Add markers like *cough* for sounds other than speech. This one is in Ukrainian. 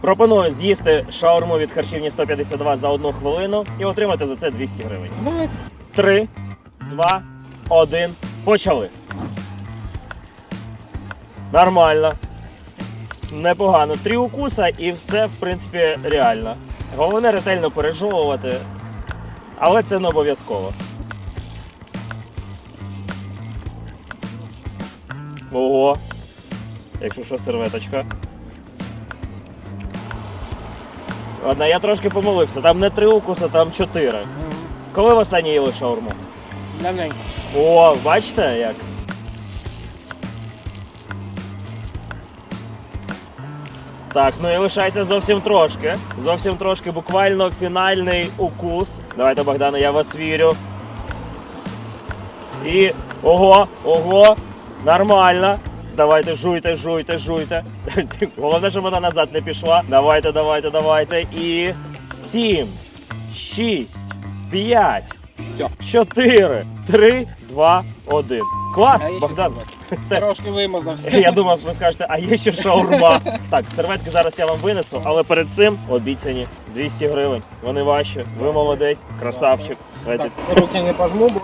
Пропоную з'їсти шаурму від харчівні 152 за одну хвилину і отримати за це 200 гривень. Три, два, один. Почали. Нормально. Непогано. Три укуса і все, в принципі, реально. Головне ретельно пережовувати, але це не обов'язково. Ого. Якщо що, серветочка. Ладно, я трошки помилився. Там не три укуса, там чотири. Коли в останнє їли шаурму? Давненько. О, бачите як? Так, ну і лишається зовсім трошки. Зовсім трошки, буквально фінальний укус. Давайте, Богдане, я вас вірю. І. Ого, ого, нормально. Давайте, жуйте, жуйте, жуйте. *laughs* Головне, щоб вона назад не пішла. Давайте, давайте, давайте. І. Сім, шість, п'ять, чотири, три, два, один. Клас, А є ще Богдан. *laughs* Трошки вимазався. *laughs* Я думав, ви скажете, а є ще шаурма. Так, серветки зараз я вам винесу, але перед цим обіцяні 200 гривень. Вони ваші. Ви молодець, красавчик. Давайте Так, руки не пожму, бо